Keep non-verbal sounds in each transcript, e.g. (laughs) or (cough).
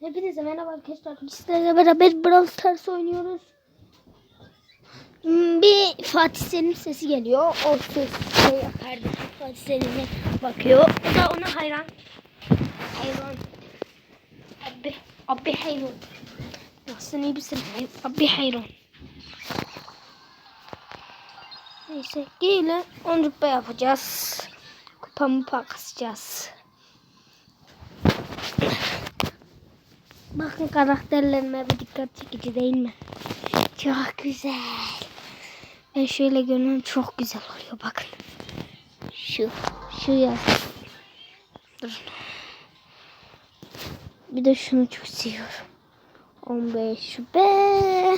Hepinize merhaba arkadaşlar. Sizlerle beraber Brawl Stars oynuyoruz. Hmm, Bir Fatih Selim sesi geliyor. O ses şey yapardı. Fatih Selim'e bakıyor. O da ona hayran. Hayran. Abi, abi hayran. Nasılsın iyi misin? Abi hayran. Neyse yine 10 rütbe yapacağız. Kupa mupa kasacağız. Bakın karakterlerime bir dikkat çekici değil mi? Çok güzel. Ben şöyle görüyorum çok güzel oluyor bakın. Şu, şu yaz. Durun. Bir de şunu çok seviyorum. 15 be.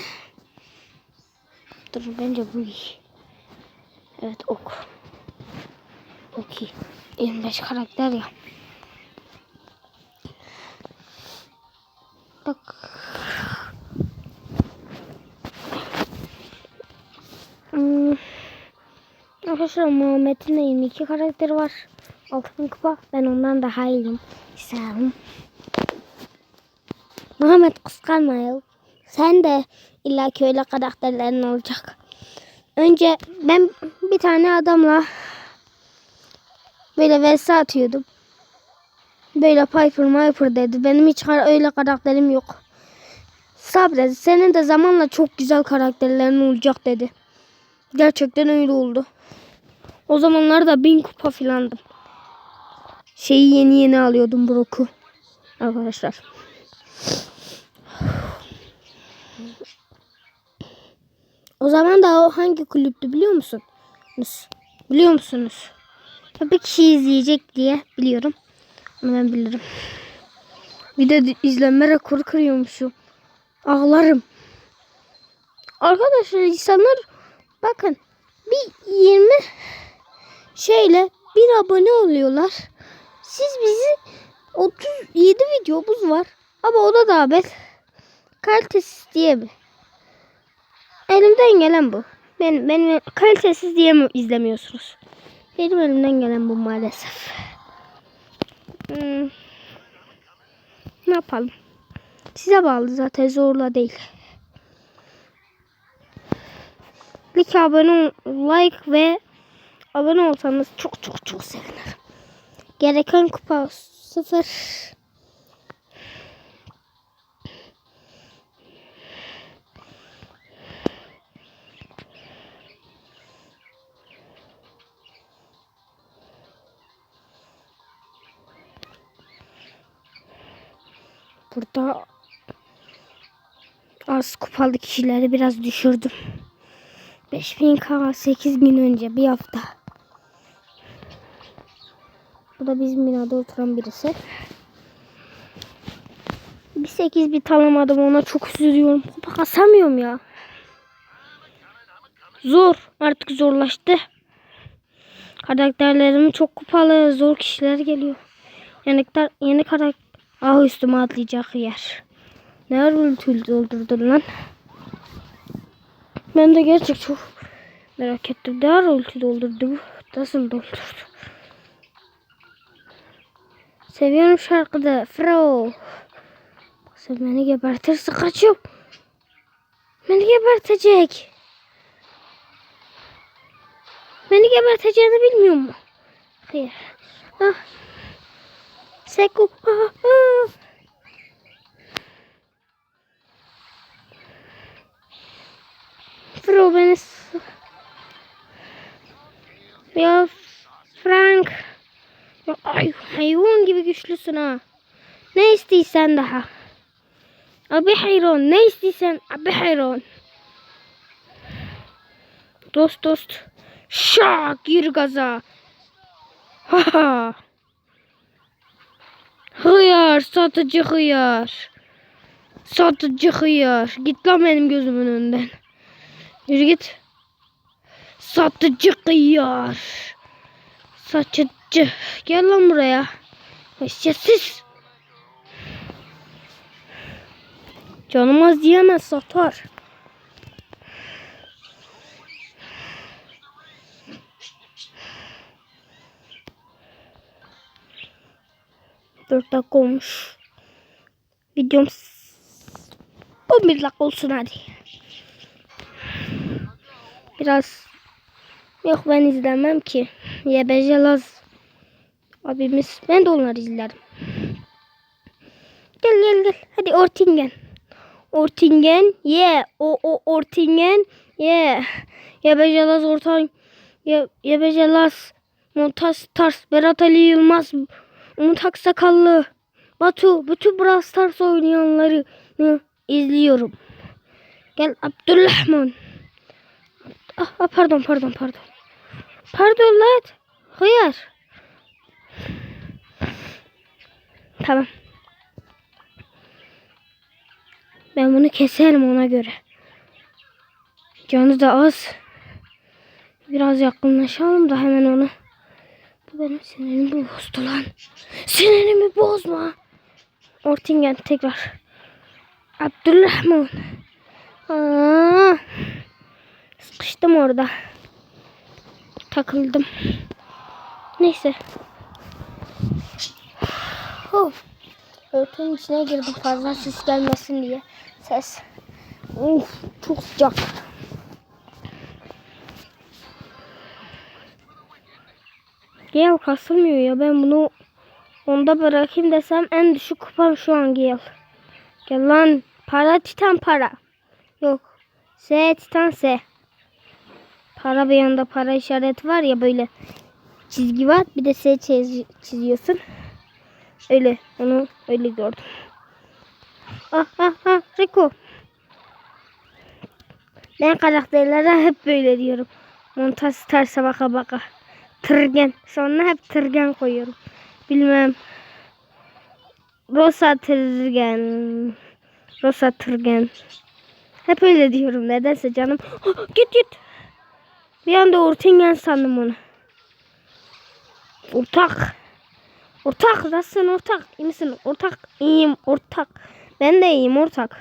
Dur bence bu iyi. Evet ok. Ok iyi. 25 karakter ya. Bak. Hmm. Arkadaşlar Muhammed'in de 22 karakteri var. Altın kupa. Ben ondan daha iyiyim. Sağım. Muhammed kıskanma ya. Sen de illa ki öyle karakterlerin olacak. Önce ben bir tane adamla böyle vs atıyordum. Böyle Piper Piper dedi. Benim hiç öyle karakterim yok. Sabret. Senin de zamanla çok güzel karakterlerin olacak dedi. Gerçekten öyle oldu. O zamanlar da bin kupa filandım. Şeyi yeni yeni alıyordum Brock'u. Arkadaşlar. O zaman da o hangi kulüptü biliyor musun? Biliyor musunuz? Bir kişi izleyecek diye biliyorum. Ben bilirim. Bir de izlenme rekoru kırıyormuşum. Ağlarım. Arkadaşlar insanlar bakın bir 20 şeyle bir abone oluyorlar. Siz bizi 37 videomuz var. Ama o da daha bet. Kalitesiz diye mi? Elimden gelen bu. Ben, benim kalitesiz diye mi izlemiyorsunuz? Benim elimden gelen bu maalesef. Hmm. Ne yapalım? Size bağlı zaten zorla değil. Like abone like ve abone olsanız çok çok çok sevinirim. Gereken kupa sıfır. Burada az kupalı kişileri biraz düşürdüm. 5000 k 8 gün önce bir hafta. Bu da bizim binada oturan birisi. Bir 8 bit alamadım ona çok üzülüyorum. Kupa kasamıyorum ya. Zor. Artık zorlaştı. Karakterlerim çok kupalı. Zor kişiler geliyor. Yeni, yeni karakter Ah üstüme atlayacak yer. Ne ulti doldurdun lan? Ben de gerçek çok merak ettim. Ne ulti doldurdu bu? Nasıl doldurdu? Seviyorum şarkıda. Fro. Sen beni gebertirse kaçıyorum. Beni gebertecek. Beni geberteceğini bilmiyor mu? Hayır. Ah. Seku. Fro beni Ya Frank. Ay, hayvan gibi güçlüsün ha. Ne istiyorsan daha. Abi hayran. Ne istiyorsan abi hayran. Dost dost. Şak gir gaza. Ha ha. Hıyar, satıcı hıyar. Satıcı hıyar. Git lan benim gözümün önünden. Yürü git. Satıcı hıyar. Satıcı. Gel lan buraya. Sessiz. Canım az satar. Dört dakika olmuş. Videom s- 11 dakika olsun hadi. Biraz yok ben izlemem ki. Laz abimiz. Ben de onları izlerim. Gel gel gel. Hadi Ortingen. Ortingen. Ye. Yeah. O o Ortingen. Ye. Yeah. YBJ Laz YBJ Laz. Montaj Stars. Berat Ali Yılmaz. Umut Aksakallı. Batu. Bütün Brawl Stars oynayanları izliyorum. Gel Abdurrahman. Ah, ah, pardon pardon pardon. Pardon lan. Hıyar. Tamam. Ben bunu keserim ona göre. Canı da az. Biraz yakınlaşalım da hemen ona. Benim sinirimi bozdu lan. Sinirimi bozma. Ortingen tekrar. Abdurrahman. Aa, sıkıştım orada. Takıldım. Neyse. Oh. Örtünün içine girdim fazla ses gelmesin diye. Ses. Uf, çok sıcak. Gale kasılmıyor ya ben bunu onda bırakayım desem en düşük kupam şu an Gale. Gel lan para titan para. Yok. S titan S. Para bir yanda para işareti var ya böyle çizgi var. Bir de S çiz- çiziyorsun. Öyle onu öyle gördüm. Ah ah ah Rico. Ben karakterlere hep böyle diyorum. Montaj terse baka baka. Tırgen. Sonra hep tırgen koyuyorum. Bilmem. Rosa tırgen. Rosa tırgen. Hep öyle diyorum nedense canım. Ah, (gasps) git git. Bir anda Ortingen sandım onu. Ortak. Ortak nasılsın ortak? İyi misin? Ortak. İyiyim ortak. Ben de iyiyim ortak.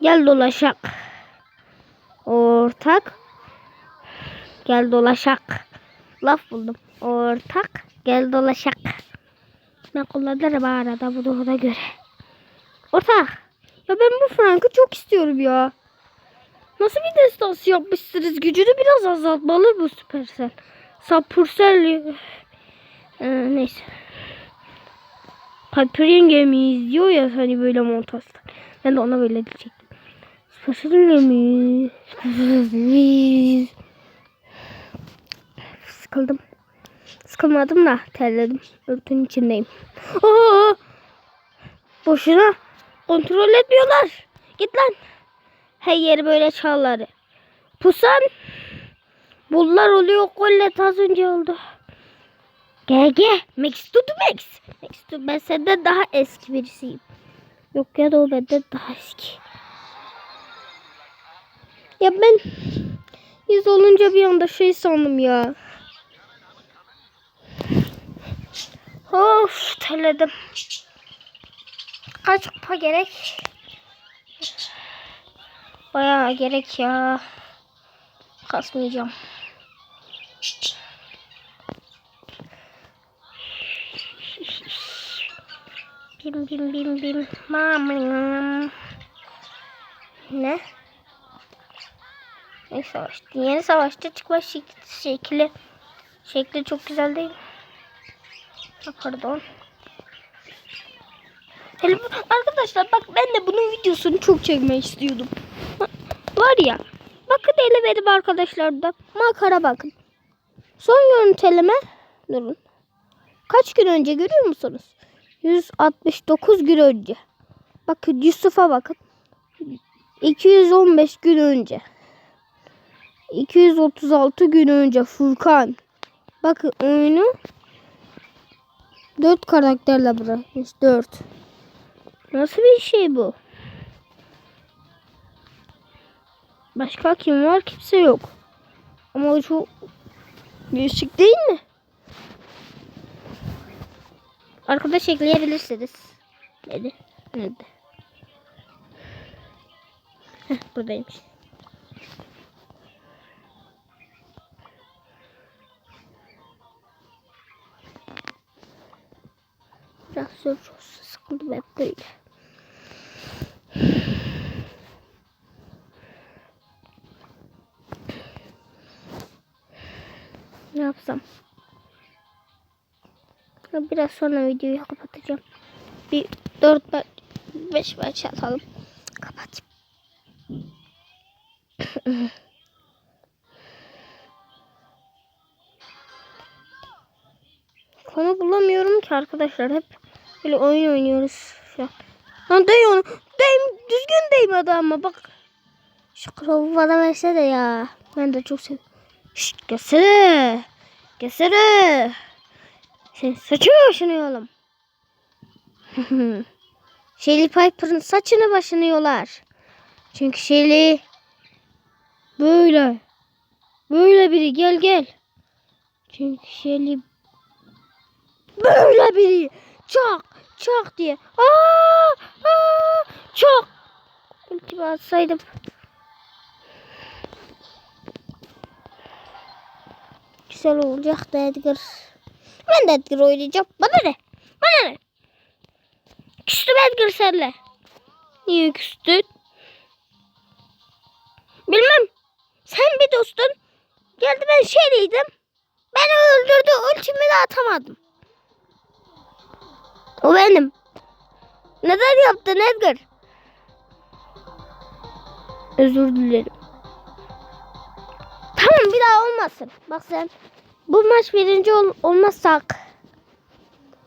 Gel dolaşak. Ortak. Gel dolaşak. Laf buldum. Ortak. Gel dolaşak. Ben kullanırım arada bu doğuda göre. Ortak. Ya ben bu Frank'ı çok istiyorum ya. Nasıl bir destansı yapmışsınız? Gücünü biraz azaltmalı bu Supercell. Sapurcell. Ee, neyse. Piper yenge mi izliyor ya hani böyle montajlar. Ben de ona böyle diyecektim. Supercell mi? Sıkıldım. Sıkılmadım da terledim. Örtünün içindeyim. Aa! Boşuna kontrol etmiyorlar. Git lan. Her yeri böyle çalları. Pusan. Bunlar oluyor. Kollet az önce oldu. GG. Max to max. Max to ben senden daha eski birisiyim. Yok ya da o benden daha eski. Ya ben yüz olunca bir anda şey sandım ya. Of terledim. Kaç kupa gerek? Bayağı gerek ya. Kasmayacağım. Bim bim bim bim. Mamam. Ne? Ne savaştı? Yeni savaşta çıkma şek- şekli. Şekli çok güzel değil. Ha, Pardon. Hele Arkadaşlar bak ben de bunun videosunu çok çekmek istiyordum. Var ya. Bakın ele verip arkadaşlar da makara bakın. Son görüntüleme durun. Kaç gün önce görüyor musunuz? 169 gün önce. Bakın Yusuf'a bakın. 215 gün önce. 236 gün önce Furkan. Bakın oyunu 4 karakterle bırakmış. 4. Nasıl bir şey bu? Başka kim var? Kimse yok. Ama o çok değişik değil mi? Arkadaş ekleyebilirsiniz. Nerede? Nerede? Heh, buradaymış. Biraz zor çok sık. Ben böyle. Ne yapsam? Ya Biraz sonra videoyu kapatacağım. Bir 4 5 maç atalım. Kapat. Konu bulamıyorum ki arkadaşlar. Hep böyle oyun oynuyoruz an. Lan değ onu. Değ, düzgün değmedi ama bak. Şu kralı bana verse de ya. Ben de çok seviyorum. Şşt gelsene. Gelsene. Sen saçını başını yolam. (laughs) Shelly Piper'ın saçını başını yolar. Çünkü Shelly böyle. Böyle biri gel gel. Çünkü Shelly böyle biri. Çok çok diye. Aa, aa, çok. Ultimi atsaydım. Güzel olacaktı Edgar. Ben de Edgar oynayacağım. Bana ne? Bana ne? Küstüm Edgar senle. Niye küstün? Bilmem. Sen bir dostun. Geldi ben şeyliydim. Beni öldürdü. Ultimi de atamadım. O benim. Neden yaptın Edgar? Özür dilerim. Tamam bir daha olmasın. Bak sen bu maç birinci ol olmazsak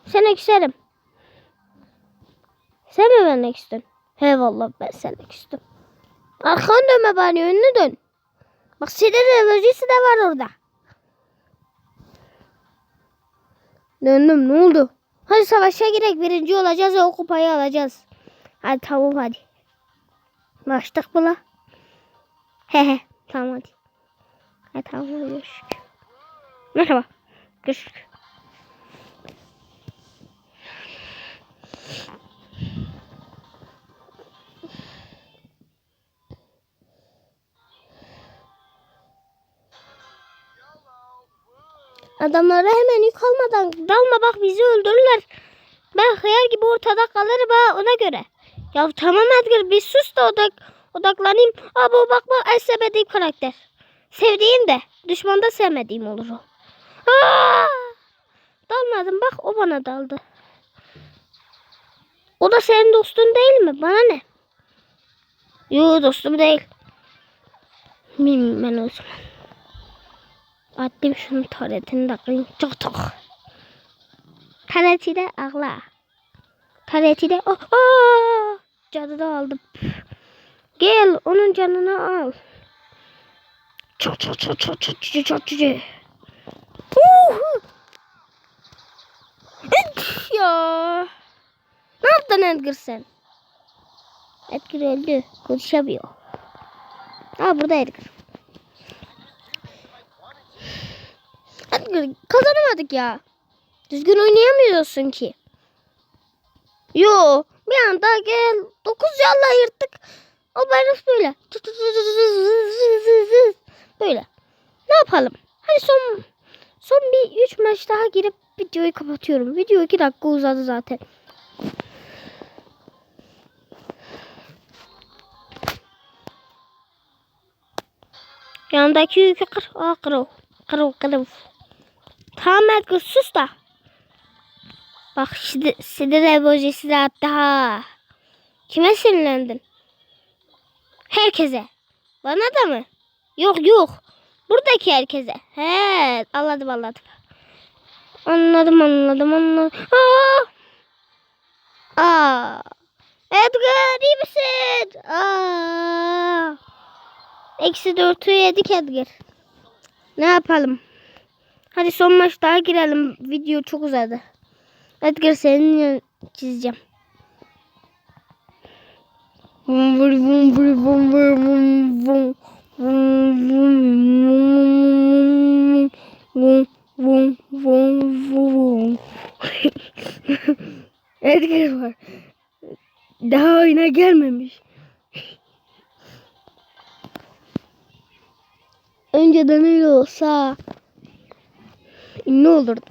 seni küserim. Sen mi benimle küstün? He vallahi ben seninle küstüm. Arkanı dönme bari önünü dön. Bak sinir emojisi de var orada. Döndüm ne oldu? Hadi savaşa girek birinci olacağız ve o kupayı alacağız. Hadi tamam hadi. Başladık mı la? He he tamam hadi. Hadi tamam görüşürüz. Merhaba. Görüşürüz. Adamlara hemen yük almadan dalma bak bizi öldürürler. Ben hıyar gibi ortada kalırım ha ona göre. Ya tamam Edgar bir sus da odak, odaklanayım. Aa bu bak bak en sevmediğim karakter. Sevdiğim de düşmanda sevmediğim olur o. Aa! Dalmadım bak o bana daldı. O da senin dostun değil mi? Bana ne? Yo dostum değil. Miyim ben o zaman. Attım şunun taretini de kırayım. Çok çok. Tareti de ağla. Tareti de oh, oh! Cadı da aldım. Gel onun canını al. Çok çok çok çok çok çok çok çok. Ya. Ne yaptın Edgar sen? Edgar öldü. Konuşamıyor. Aa burada Edgar. Edgar kazanamadık ya. Düzgün oynayamıyorsun ki. Yo bir anda gel. Dokuz yalla yırttık. O bayrak böyle. Böyle. Ne yapalım? Hadi son son bir üç maç daha girip videoyu kapatıyorum. Video iki dakika uzadı zaten. Yanındaki yükü kır. Aa kırıl. Kırıl kırıl. Tamam Edgar sus da. Bak şimdi sinir emojisi de attı ha. Kime sinirlendin? Herkese. Bana da mı? Yok yok. Buradaki herkese. He anladım anladım. Anladım anladım anladım. Aa! Aa! Edgar iyi misin? Aa! Eksi dörtü yedik Edgar. Ne yapalım? Hadi son maç daha girelim. Video çok uzadı. Edgar senin çizeceğim. (laughs) Edgar var. Daha oyuna gelmemiş. Önce Danilo olsa ne olurdu?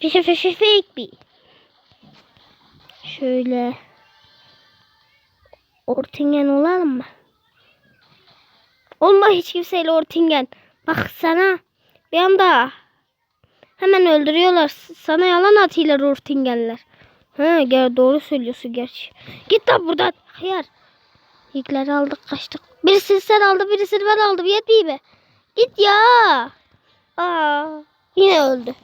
Fişe fişe fake bir. Şöyle. Ortingen olalım mı? Olma hiç kimseyle ortingen. Bak sana bir anda hemen öldürüyorlar. Sana yalan atıyorlar ortingenler. Ha gel doğru söylüyorsun gerçi. Git lan buradan. Hayır. İlkleri aldık kaçtık. Birisini sen aldı birisini ben aldım. Yetmiyor be. Git ya. Aa, yine öldü.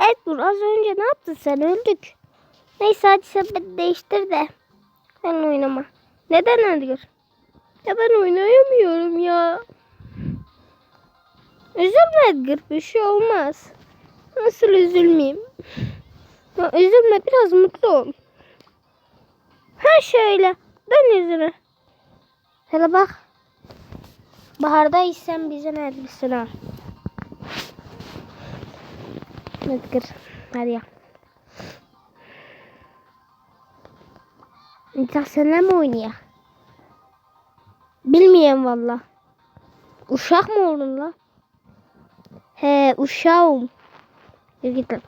Evet Nur az önce ne yaptın sen öldük. Neyse hadi beni değiştir de. Ben oynama. Neden Edgar? Ya ben oynayamıyorum ya. Üzülme Edgar bir şey olmaz. Nasıl üzülmeyeyim? Ya üzülme biraz mutlu ol. Ha şöyle. Dön yüzünü. Hele bak. Bahardaysan bize ne etmişsin ha? Edgar. Hadi ya. İnsan seninle mi oynuyor? Bilmiyorum valla. Uşak mı oldun la? He uşağım. Yürü git lan.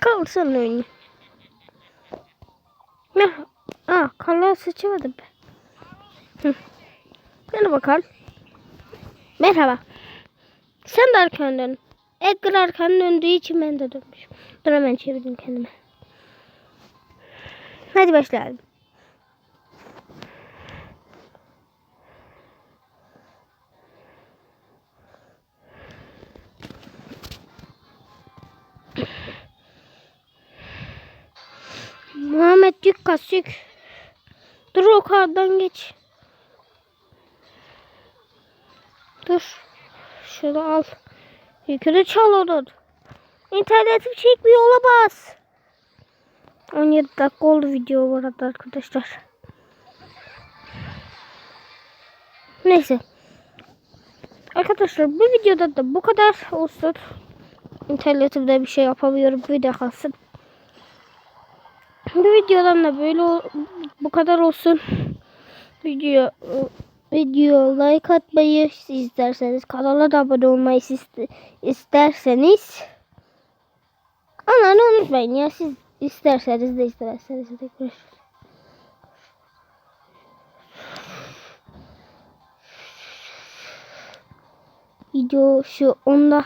Kalsın oyunu. Ne? Aa, kala sıçamadım ben. Merhaba Karl. Merhaba. Sen de arkanı dön. Edgar arkanı döndüğü için ben de dönmüşüm. Dur hemen çevireyim kendimi. Hadi başlayalım. Muhammed yük kas. Dur o kardan geç. Dur. Şunu al. Yükünü çal onun. İnternetim çekmiyor olamaz. 17 dakika oldu video bu arada arkadaşlar. Neyse. Arkadaşlar bu videoda da bu kadar olsun. İnternetimde bir şey yapamıyorum. Video kalsın. Bu videodan da böyle bu kadar olsun. Video video like atmayı isterseniz kanala da abone olmayı iste- isterseniz Ananı unutmayın ya siz isterseniz de istemezseniz de. Video şu onda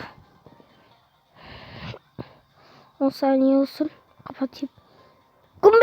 10 saniye olsun. Kapatayım.